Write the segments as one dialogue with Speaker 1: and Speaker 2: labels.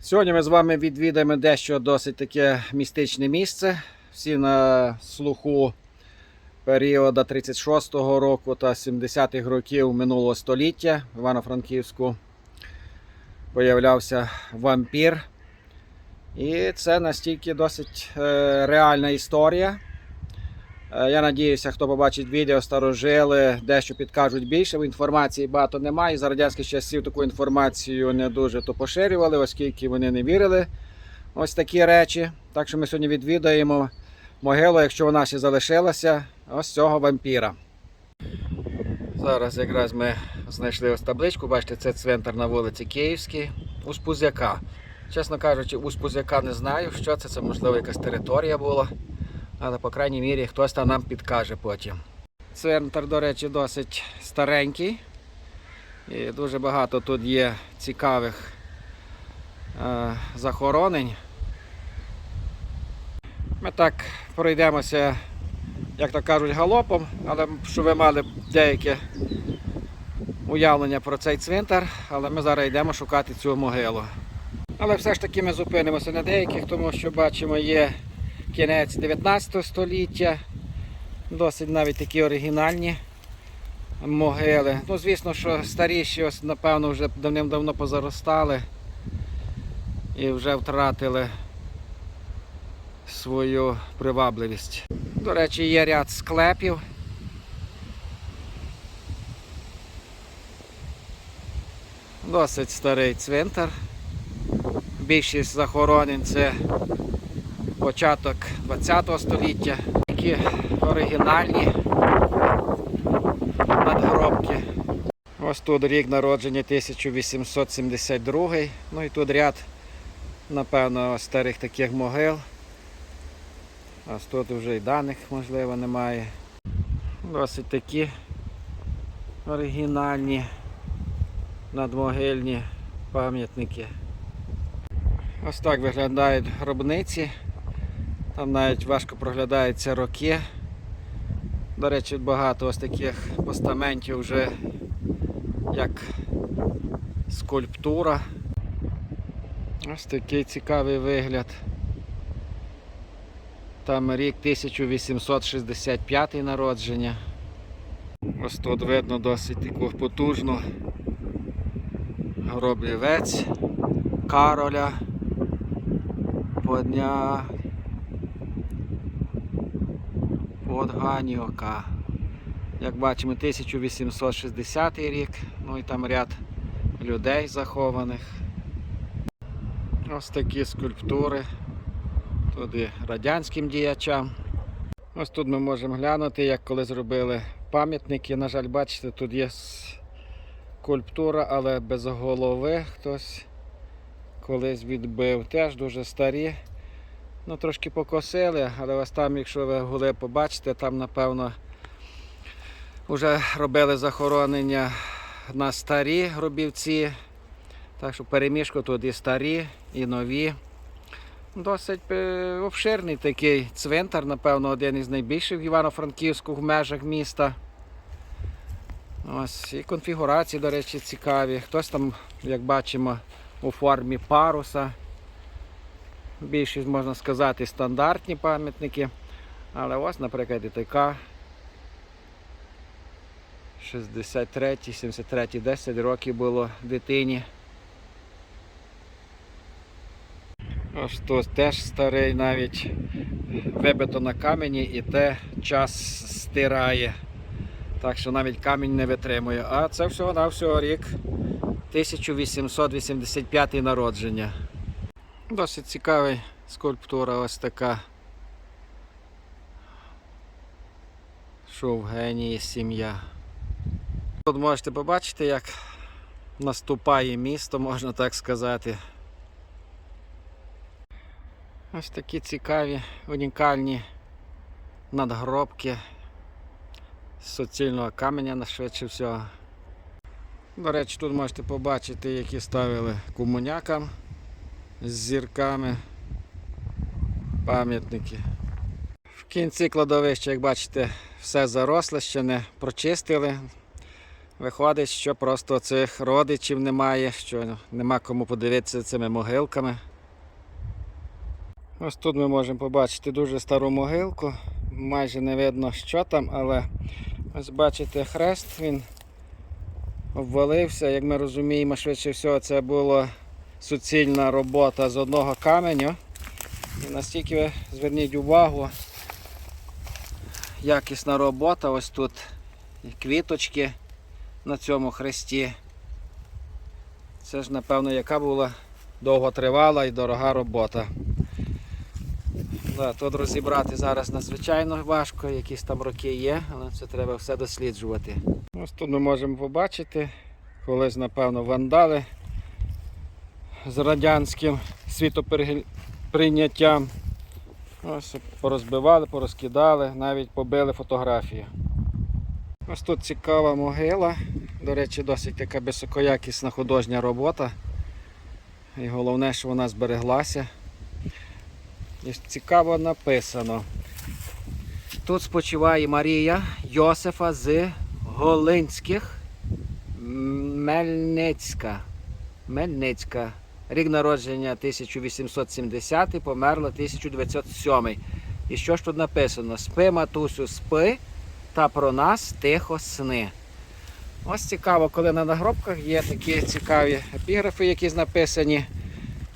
Speaker 1: Сьогодні ми з вами відвідаємо дещо досить таке містичне місце. Всі на слуху періоду 36-го року та 70-х років минулого століття в Івано-Франківську появлявся вампір. І це настільки досить е, реальна історія. Е, Я надіюся, хто побачить відео, старожили, дещо підкажуть більше. Інформації багато немає. За радянських часів таку інформацію не дуже то поширювали, оскільки вони не вірили. Ось такі речі. Так що ми сьогодні відвідаємо могилу, якщо вона ще залишилася, ось цього вампіра. Зараз якраз ми знайшли ось табличку. Бачите, це цвинтар на вулиці Київській у Спузяка. Чесно кажучи, у Спузяка не знаю, що це. Це можливо якась територія була. Але, по крайній мірі, хтось там нам підкаже потім. Центр, до речі, досить старенький. І дуже багато тут є цікавих е, захоронень. Ми так пройдемося, як то кажуть, галопом, але щоб ви мали деяке уявлення про цей цвинтар, але ми зараз йдемо шукати цю могилу. Але все ж таки ми зупинимося на деяких, тому що бачимо, є кінець 19 століття. Досить навіть такі оригінальні могили. Ну, звісно, що старіші, ось, напевно, вже давним-давно позаростали і вже втратили свою привабливість. До речі, є ряд склепів. Досить старий цвинтар. Більшість захоронень це початок ХХ століття. Такі оригінальні надгробки. Ось тут рік народження 1872. Ну і тут ряд, напевно, старих таких могил. Ось тут вже і даних, можливо, немає. Досить такі оригінальні надмогильні пам'ятники. Ось так виглядають гробниці. Там навіть важко проглядаються роки. До речі, багато ось таких постаментів вже як скульптура. Ось такий цікавий вигляд. Там рік 1865 народження. Ось тут видно досить таку потужну гроблівець Кароля Подня Подганіока. Як бачимо, 1860 рік, ну і там ряд людей захованих. Ось такі скульптури. Тут і радянським діячам. Ось тут ми можемо глянути, як коли зробили пам'ятники. На жаль, бачите, тут є скульптура, але без голови хтось колись відбив. Теж дуже старі. Ну, трошки покосили, але ось там, якщо ви гули побачите, там, напевно, вже робили захоронення на старі гробівці. Так що переміжку тут і старі, і нові. Досить е, обширний такий цвинтар, напевно, один із найбільших в Івано-Франківську в межах міста. Ось і конфігурації, до речі, цікаві. Хтось там, як бачимо, у формі паруса. Більшість, можна сказати, стандартні пам'ятники. Але ось, наприклад, і така 63, 73, 10 років було дитині. Ось тут теж старий навіть вибито на камені і те час стирає. Так що навіть камінь не витримує. А це всього-навсього рік 1885 народження. Досить цікавий скульптура ось така. Що в генії сім'я. Тут можете побачити, як наступає місто, можна так сказати. Ось такі цікаві, унікальні надгробки з суцільного каменя на швидше всього. До речі, тут можете побачити, які ставили комунякам з зірками пам'ятники. В кінці кладовища, як бачите, все заросле, ще не прочистили. Виходить, що просто цих родичів немає, що нема кому подивитися цими могилками. Ось тут ми можемо побачити дуже стару могилку. Майже не видно, що там, але ось бачите хрест, він обвалився. Як ми розуміємо, швидше всього це була суцільна робота з одного каменю. І настільки ви зверніть увагу, якісна робота, ось тут квіточки на цьому хресті. Це ж, напевно, яка була довготривала і дорога робота. Тут розібрати зараз надзвичайно важко, якісь там роки є, але це треба все досліджувати. Ось тут ми можемо побачити, колись, напевно, вандали з радянським світоприйняттям. Ось порозбивали, порозкидали, навіть побили фотографії. Ось тут цікава могила. До речі, досить така високоякісна художня робота. І головне, що вона збереглася. І цікаво написано. Тут спочиває Марія Йосифа з Голинських Мельницька. Мельницька. Рік народження 1870, померла 1907. І що ж тут написано? Спи, матусю, спи, та про нас тихо сни. Ось цікаво, коли на нагробках є такі цікаві епіграфи, які написані,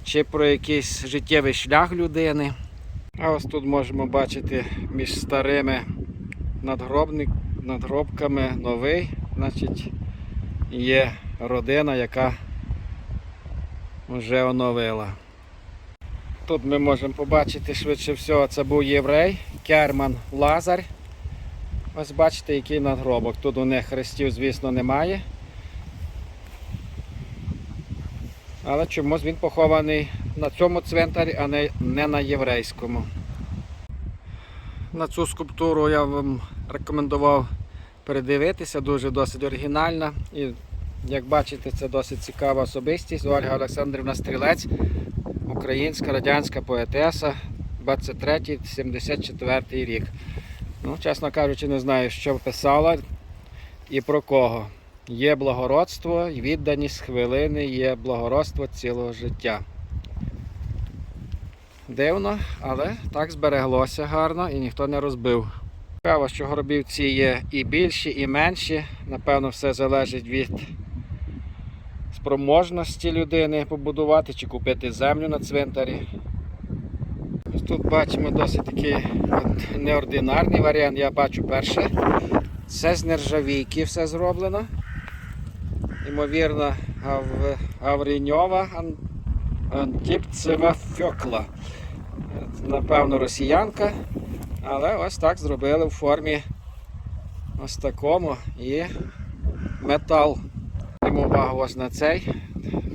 Speaker 1: чи про якийсь життєвий шлях людини. А ось тут можемо бачити між старими надгробками новий. Значить, є родина, яка вже оновила. Тут ми можемо побачити швидше всього, це був єврей Керман Лазар. Ось бачите, який надгробок. Тут у них хрестів, звісно, немає. Але чомусь він похований на цьому цвинтарі, а не, на єврейському. На цю скульптуру я вам рекомендував передивитися, дуже досить оригінальна. І як бачите, це досить цікава особистість. Ольга Олександрівна Стрілець, українська радянська поетеса, 23-74 рік. Ну, чесно кажучи, не знаю, що писала і про кого. Є благородство відданість хвилини, є благородство цілого життя. Дивно, але так збереглося гарно і ніхто не розбив. Цікаво, що горобівці є і більші, і менші. Напевно, все залежить від спроможності людини побудувати чи купити землю на цвинтарі. Тут бачимо досить такий неординарний варіант. Я бачу перше. Це з нержавійки все зроблено. Ймовірно, гав... Гавріньова Ан... Антіпцева фьокла. Напевно, росіянка. Але ось так зробили в формі ось такому і метал. Йому увагу ось на цей.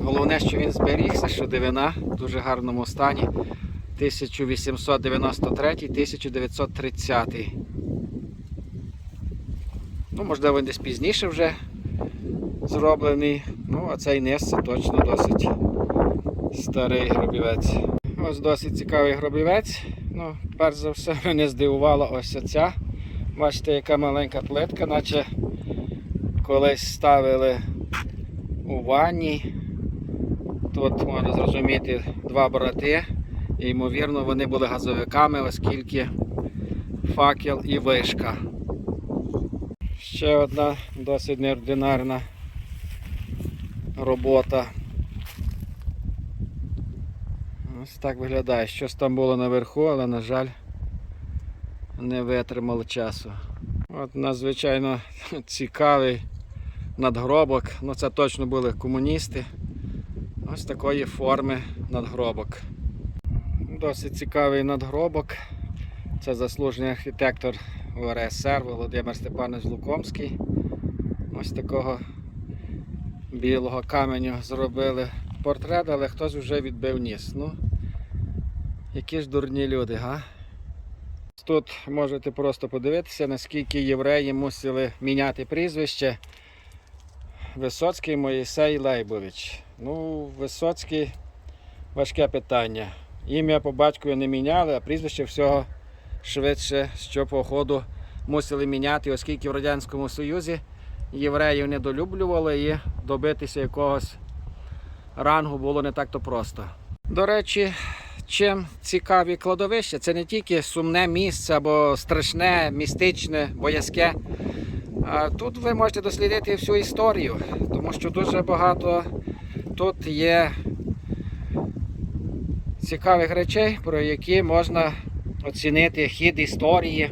Speaker 1: Головне, що він зберігся, що дивина в дуже гарному стані. 1893-1930. Ну, можливо, він десь пізніше вже зроблений. Ну, а цей низ це точно досить старий гробівець. Ось досить цікавий гробівець. Ну, перш за все, мене здивувала ось ця. Бачите, яка маленька плитка, наче колись ставили у ванні. Тут можна зрозуміти два брати. І, ймовірно, вони були газовиками, оскільки факел і вишка. Ще одна досить неординарна робота. Ось так виглядає. Щось там було наверху, але, на жаль, не витримало часу. От надзвичайно цікавий надгробок. Ну це точно були комуністи. Ось такої форми надгробок. Досить цікавий надгробок. Це заслужений архітектор УРСР Володимир Степанович Лукомський. Ось такого білого каменю зробили портрет, але хтось вже відбив ніс. Ну, які ж дурні люди, га? Тут можете просто подивитися, наскільки євреї мусили міняти прізвище. Висоцький Моїсей Лейбович. Ну, Висоцький важке питання. Ім'я по батькові не міняли, а прізвище всього швидше, що по ходу мусили міняти, оскільки в Радянському Союзі євреїв недолюблювали і добитися якогось рангу було не так-то просто. До речі, чим цікаві кладовища, це не тільки сумне місце або страшне, містичне, боязке. Тут ви можете дослідити всю історію, тому що дуже багато тут є цікавих речей, про які можна оцінити хід історії.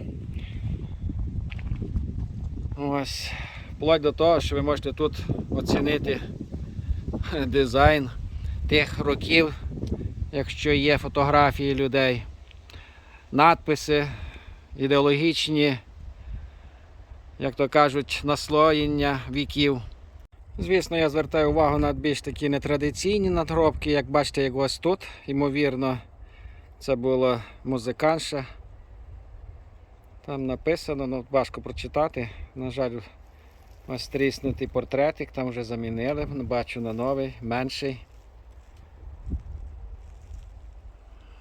Speaker 1: Ось, вплоть до того, що ви можете тут оцінити дизайн тих років, якщо є фотографії людей, надписи, ідеологічні, як то кажуть, наслоєння віків. Звісно, я звертаю увагу на більш такі нетрадиційні надгробки, як бачите, як ось тут. Ймовірно, це була музиканша. Там написано, ну важко прочитати. На жаль, ось тріснутий портретик, там вже замінили, бачу на новий, менший.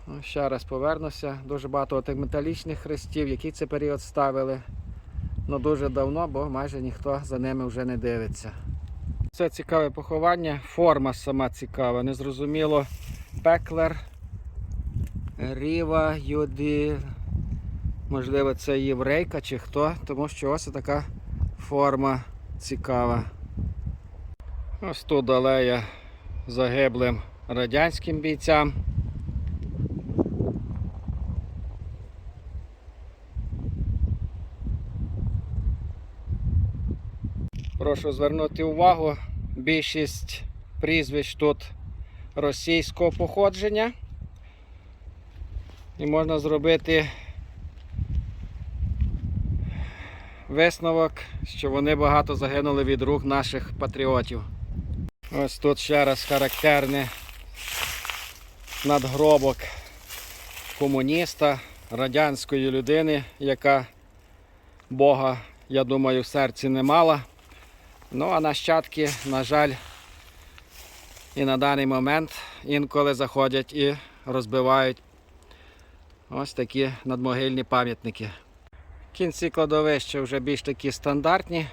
Speaker 1: Ну, ще раз повернуся. Дуже багато тих металічних хрестів, які це період ставили. Ну дуже давно, бо майже ніхто за ними вже не дивиться. Це цікаве поховання, форма сама цікава. Незрозуміло пеклер, Ріва, Юді. Можливо, це єврейка чи хто, тому що ось така форма цікава. Ось тут алея загиблим радянським бійцям. Прошу звернути увагу, більшість прізвищ тут російського походження. І можна зробити висновок, що вони багато загинули від рук наших патріотів. Ось тут ще раз характерний надгробок комуніста, радянської людини, яка Бога, я думаю, в серці не мала. Ну, а нащадки, на жаль, і на даний момент інколи заходять і розбивають ось такі надмогильні пам'ятники. Кінці кладовища вже більш такі стандартні.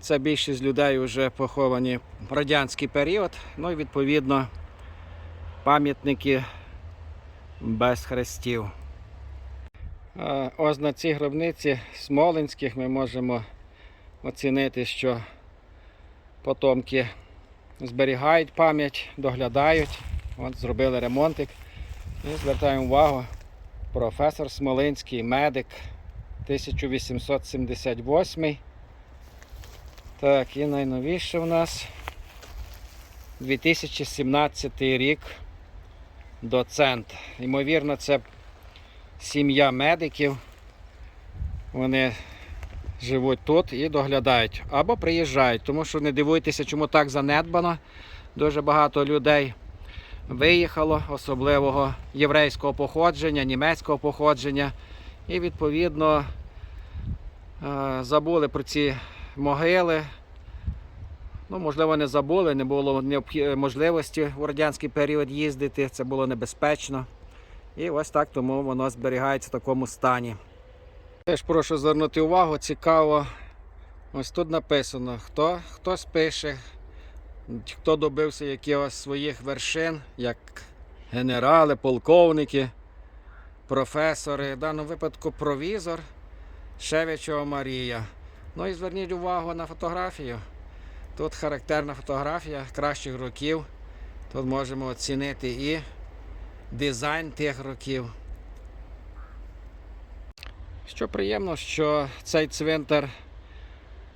Speaker 1: Це більшість людей вже поховані в радянський період. Ну і відповідно пам'ятники без хрестів. Е, Ось на цій гробниці Смоленських ми можемо оцінити, що потомки зберігають пам'ять, доглядають. От зробили ремонтик. І звертаємо увагу, професор Смолинський, медик 1878. Так, і найновіше у нас 2017 рік доцент. Ймовірно, це сім'я медиків. Вони живуть тут і доглядають. Або приїжджають, тому що не дивуйтеся, чому так занедбано. Дуже багато людей виїхало, особливого єврейського походження, німецького походження. І відповідно е, забули про ці могили. Ну, можливо, не забули, не було можливості у радянський період їздити, це було небезпечно. І ось так тому воно зберігається в такому стані. Теж прошу звернути увагу, цікаво. Ось тут написано, хто хтось пише, хто добився якихось своїх вершин, як генерали, полковники, професори. В даному випадку провізор Шевичова Марія. Ну і зверніть увагу на фотографію. Тут характерна фотографія кращих років. Тут можемо оцінити і дизайн тих років. Що приємно, що цей цвинтар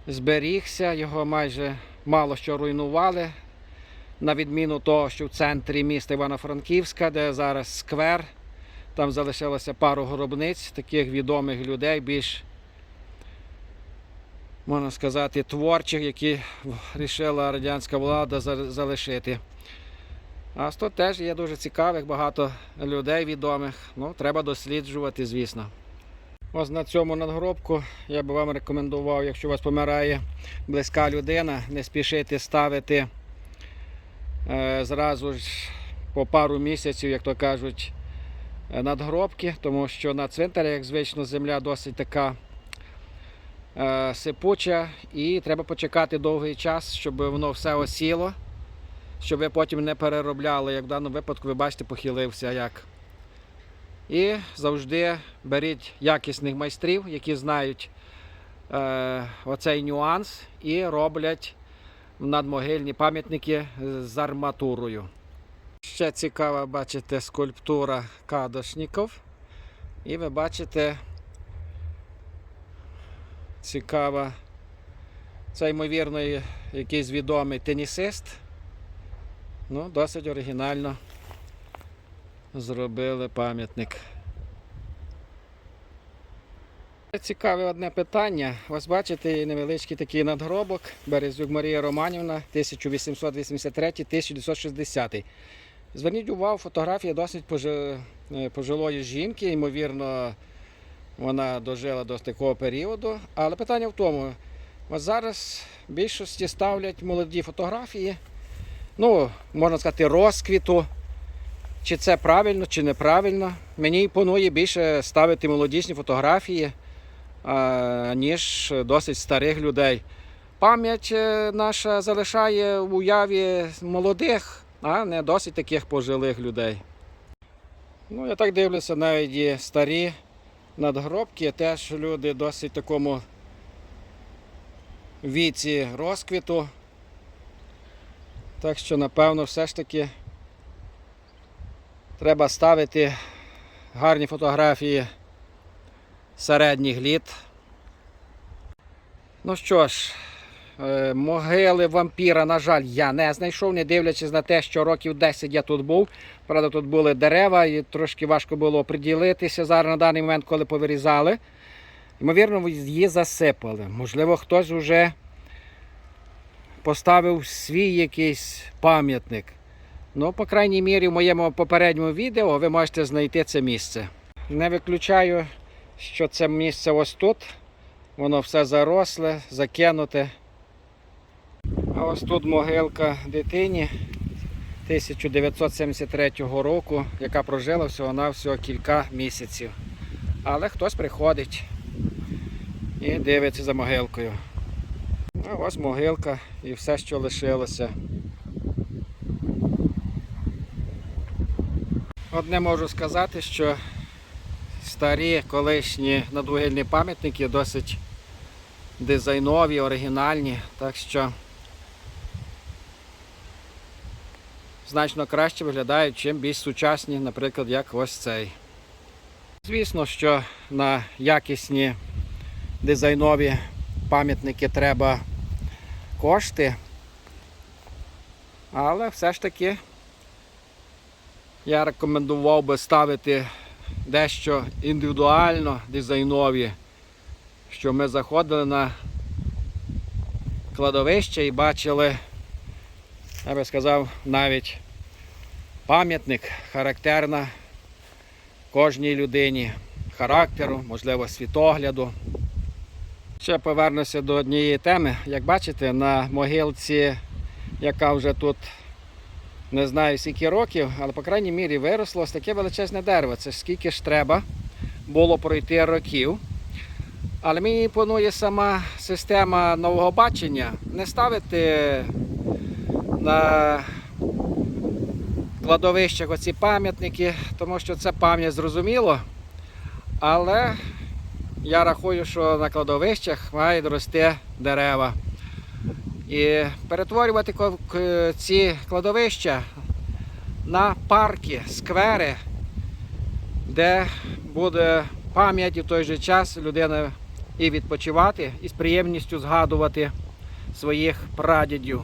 Speaker 1: зберігся, його майже мало що руйнували. На відміну того, що в центрі міста Івано-Франківська, де зараз сквер, там залишилося пару гробниць таких відомих людей, більш, можна сказати, творчих, які вирішила радянська влада залишити. А тут теж є дуже цікавих, багато людей відомих. Ну, треба досліджувати, звісно. Ось на цьому надгробку я би вам рекомендував, якщо у вас помирає близька людина, не спішити ставити е, зразу ж по пару місяців, як то кажуть, е, надгробки, тому що на цвинтарі, як звично, земля досить така е, сипуче, і треба почекати довгий час, щоб воно все осіло, щоб ви потім не переробляли, як в даному випадку, ви бачите, похилився як. І завжди беріть якісних майстрів, які знають е, оцей нюанс, і роблять надмогильні пам'ятники з арматурою. Ще цікава, бачите, скульптура кадошників. І ви бачите, цікава, це ймовірно якийсь відомий тенісист. Ну, досить оригінально зробили пам'ятник. Цікаве одне питання. Ось бачите невеличкий такий надгробок. Березюк Марія Романівна, 1883-1960. Зверніть увагу, фотографія досить е, пожилої жінки. Ймовірно, вона дожила до такого періоду. Але питання в тому, ось зараз в більшості ставлять молоді фотографії. Ну, можна сказати, розквіту. Чи це правильно, чи неправильно. Мені імпонує більше ставити молодіжні фотографії, ніж досить старих людей. Пам'ять е, наша залишає в уяві молодих, а не досить таких пожилих людей. Ну, я так дивлюся, навіть і старі надгробки, теж люди досить такому віці розквіту. Так що, напевно, все ж таки треба ставити гарні фотографії середніх літ. Ну що ж, е, могили вампіра, на жаль, я не знайшов, не дивлячись на те, що років 10 я тут був. Правда, тут були дерева і трошки важко було приділитися зараз на даний момент, коли повирізали. Ймовірно, її засипали. Можливо, хтось вже поставив свій якийсь пам'ятник. Ну, по крайній мірі, в моєму попередньому відео ви можете знайти це місце. Не виключаю, що це місце ось тут. Воно все заросле, закинуте. А ось тут могилка дитині 1973 року, яка прожила всього-навсього кілька місяців. Але хтось приходить і дивиться за могилкою. А ось могилка і все, що лишилося. Одне можу сказати, що старі колишні надвугільні пам'ятники досить дизайнові, оригінальні, так що значно краще виглядають, чим більш сучасні, наприклад, як ось цей. Звісно, що на якісні дизайнові пам'ятники треба кошти, але все ж таки я рекомендував би ставити дещо індивідуально дизайнові, що ми заходили на кладовище і бачили, я би сказав, навіть пам'ятник характерна кожній людині, характеру, можливо, світогляду. Ще повернуся до однієї теми. Як бачите, на могилці, яка вже тут не знаю скільки років, але по крайній мірі виросло ось таке величезне дерево. Це скільки ж треба було пройти років. Але мені імпонує сама система нового бачення. Не ставити на кладовищах оці пам'ятники, тому що це пам'ять зрозуміло. Але я рахую, що на кладовищах мають рости дерева. І перетворювати ці кладовища на парки, сквери, де буде пам'ять і в той же час людина і відпочивати, і з приємністю згадувати своїх прадідів.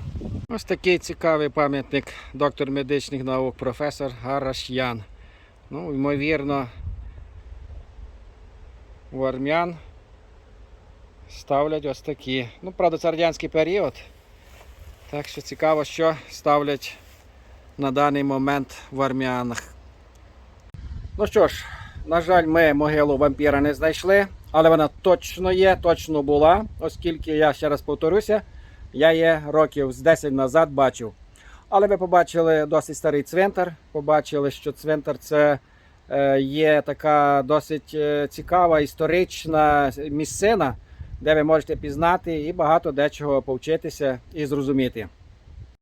Speaker 1: Ось такий цікавий пам'ятник доктор медичних наук, професор Гарашян. Ну, ймовірно, у армян ставлять ось такі. Ну, правда, це радянський період. Так що цікаво, що ставлять на даний момент в армянах. Ну що ж, на жаль, ми могилу вампіра не знайшли, але вона точно є, точно була, оскільки я ще раз повторюся, я її років з 10 назад бачив. Але ви побачили досить старий цвинтар, побачили, що цвинтар це е, є така досить е, цікава історична місцина, де ви можете пізнати і багато дечого повчитися і зрозуміти.